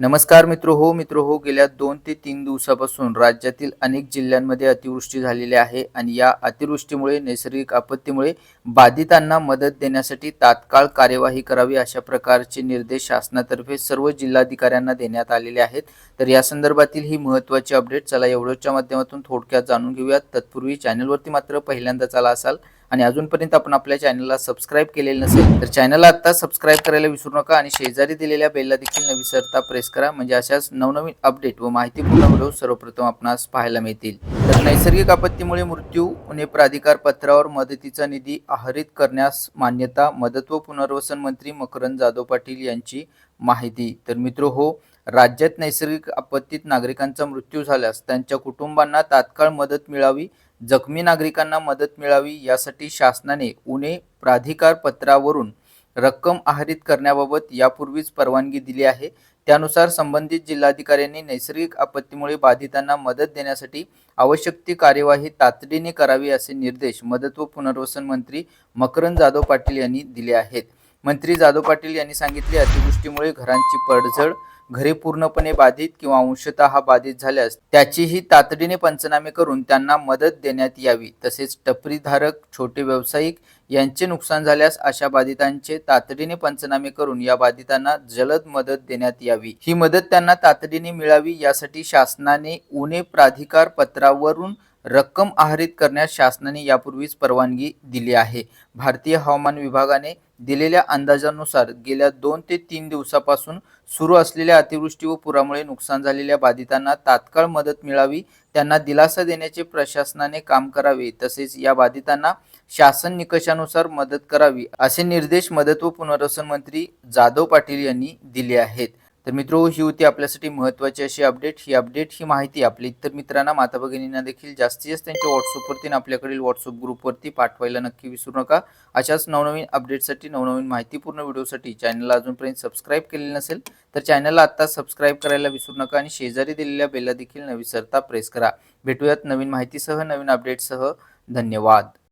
नमस्कार मित्र हो मित्र हो गेल्या दोन ते तीन दिवसापासून राज्यातील अनेक जिल्ह्यांमध्ये अतिवृष्टी झालेली आहे आणि या अतिवृष्टीमुळे नैसर्गिक आपत्तीमुळे बाधितांना मदत देण्यासाठी तात्काळ कार्यवाही करावी अशा प्रकारचे निर्देश शासनातर्फे सर्व जिल्हाधिकाऱ्यांना देण्यात आलेले आहेत. तर या संदर्भातील ही महत्त्वाची अपडेट चला एवढ्याच्या माध्यमातून थोडक्यात जाणून घेऊयात. तत्पूर्वी चॅनलवरती मात्र पहिल्यांदा चला असाल आणि अजूनपर्यंत आपण आपल्या चॅनलला सबस्क्राईब केलेलं नसेल तर चॅनलला आत्ता सबस्क्राईब करायला विसरू नका आणि शेजारी दिलेल्या बेलला देखील न विसरता प्रेस करा. म्हणजे अशाच नवनवीन अपडेट व माहितीपूर्ण व्हिडिओ सर्वप्रथम आपणास पाहायला मिळतील. तर नैसर्गिक आपत्तीमुळे मृत्यू उणे प्राधिकार पत्रावर मदतीचा निधी आहरित करण्यास मान्यता मदत व पुनर्वसन मंत्री मकरंद जाधव पाटील यांची माहिती. तर मित्र हो राज्यात नैसर्गिक आपत्तीत नागरिकांचा मृत्यू झाल्यास त्यांच्या कुटुंबांना तात्काळ मदत मिळावी जखमी नागरिकांना मदत मिळावी यासाठी शासनाने उणे प्राधिकार पत्रावरून रक्कम आहरित करण्याबाबत यापूर्वीच परवानगी दिली आहे. त्यानुसार संबंधित जिल्हाधिकाऱ्यांनी नैसर्गिक आपत्तीमुळे बाधितांना मदत देण्यासाठी आवश्यक ती कार्यवाही तातडीने करावी असे निर्देश मदत व पुनर्वसन मंत्री मकरंद जाधव पाटील यांनी दिले आहेत. मंत्री जाधव पाटील यांनी सांगितले अतिवृष्टीमुळे घरांची पडझड घरे पूर्णपणे बाधित किंवा अंशतः बाधित झाल्यास त्याचीही तातडीने पंचनामे करून त्यांना मदत देण्यात यावी. तसेच टपरीधारक छोटे व्यावसायिक यांचे नुकसान झाल्यास अशा बाधितांचे तातडीने पंचनामे करून या बाधितांना जलद मदत देण्यात यावी. ही मदत त्यांना तातडीने मिळावी यासाठी शासनाने उणे प्राधिकार पत्रावरून रक्कम आहरित करण्यास शासनाने यापूर्वीच परवानगी दिली आहे. भारतीय हवामान विभागाने दिलेल्या अंदाजानुसार गेल्या दोन ते तीन दिवसापासून सुरू असलेल्या अतिवृष्टी व पुरामुळे नुकसान झालेल्या बाधितांना तात्काळ मदत मिळावी त्यांना दिलासा देण्याचे प्रशासनाने काम करावे तसेच या बाधितांना शासन निकषानुसार मदत करावी असे निर्देश मदत व पुनर्वसन मंत्री जाधव पाटील यांनी दिले आहेत. तर मित्रो ही होती आपल्यासाठी महत्त्वाची अशी अपडेट ही अपडेट ही माहिती आपल्या इतर मित्रांना माता भगिनींना देखील जास्तीत जास्त त्यांच्या व्हॉट्सअपवरती आपल्याकडील व्हॉट्सअप ग्रुपवरती पाठवायला नक्की विसरू नका. अशाच नवनवीन अपडेटसाठी नवनवीन माहितीपूर्ण व्हिडिओसाठी चॅनलला अजूनपर्यंत सबस्क्राईब केलेलं नसेल तर चॅनलला आत्ता सबस्क्राईब करायला विसरू नका आणि शेजारी दिलेल्या बेलला देखील न विसरता प्रेस करा. भेटूयात नवीन माहितीसह नवीन अपडेटसह धन्यवाद.